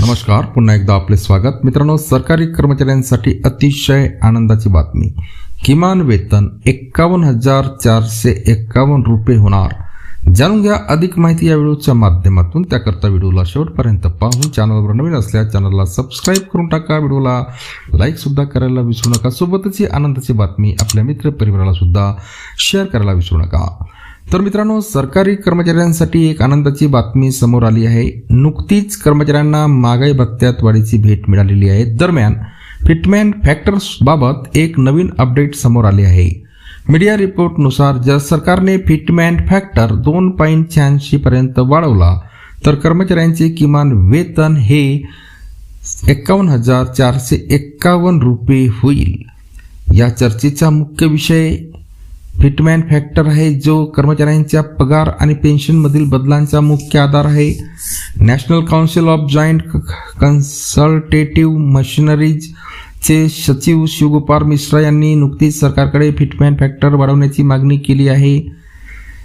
नमस्कार पुन्हा एकदा आपले स्वागत. मित्रांनो सरकारी कर्मचाऱ्यांसाठी अतिशय आनंदाची बातमी. किमान वेतन एक्कावन्न हजार चारशे एक्कावन्न रुपये होणार. जाणून घ्या अधिक माहिती या व्हिडिओच्या माध्यमातून. त्याकरता व्हिडिओला शेवटपर्यंत पाहून चॅनलवर नवीन असल्यास चॅनलला सबस्क्राईब करून टाका. व्हिडिओला लाईक सुद्धा करायला विसरू नका. सोबतच ही आनंदाची बातमी आपल्या मित्र परिवाराला सुद्धा शेअर करायला विसरू नका. तर मित्रांनो सरकारी कर्मचाऱ्यांसाठी एक आनंदाची बातमी समोर आली आहे. नुकतीच कर्मचाऱ्यांना महागाई भत्त्यात वाढीची भेट मिळालेली आहे. दरम्यान फिटमॅन फॅक्टर्स बाबत एक नवीन अपडेट समोर आले आहे. मीडिया रिपोर्टनुसार जर सरकारने फिटमॅन फॅक्टर दोन पॉईंट शहाऐंशी पर्यंत वाढवला तर कर्मचाऱ्यांचे किमान वेतन हे एक्कावन्न हजार चारशे एक्कावन्न रुपये होईल. या चर्चेचा मुख्य विषय फिटमॅन फॅक्टर आहे जो कर्मचाऱ्यांच्या पगार आणि पेन्शनमधील बदलांचा मुख्य आधार आहे. National council of joint consultative मशिनरीजचे सचिव शिवगोपाल मिश्रा यांनी नुकतीच सरकारकडे फिटमॅन फॅक्टर वाढवण्याची मागणी केली आहे.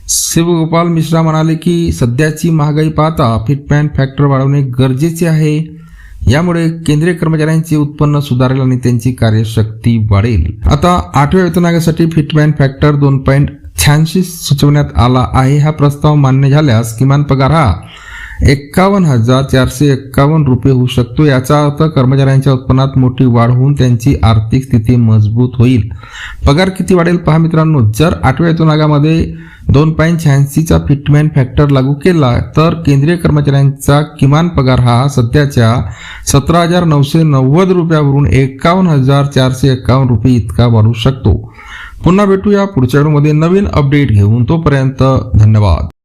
शिवगोपाल मिश्रा म्हणाले की सध्याची महागाई पाहता फिटमॅन फॅक्टर वाढवणे गरजेचे आहे. यामुळे केंद्रीय कर्मचाऱ्यांचे उत्पन्न सुधारेल आणि त्यांची कार्यशक्ती वाढेल. आता आठव्या वेतन आयोगासाठी फिटमॅन फॅक्टर दोन पॉईंट शहाऐंशी सुचवण्यात आला आहे. हा प्रस्ताव मान्य झाल्यास किमान पगार हा एक्कावन्न हजार चारशे एक्कावन्न रुपये होऊ शकतो. याचा अर्थ कर्मचाऱ्यांच्या उत्पन्नात मोठी वाढ होऊन त्यांची आर्थिक स्थिती मजबूत होईल. पगार किती वाढेल पहा मित्रांनो. जर आठव्या वेतन दोन पॉईंट शहाऐंशीचा फिटमॅन फॅक्टर लागू केला तर केंद्रीय कर्मचाऱ्यांचा किमान पगार हा सध्याच्या सतरा हजार नऊशे नव्वद रुपयावरून एकावन्न हजार चारशे एकावन्न रुपये इतका वाढू शकतो. पुन्हा भेटूया पुढच्या व्हिडिओमध्ये नवीन अपडेट घेऊन. तोपर्यंत धन्यवाद.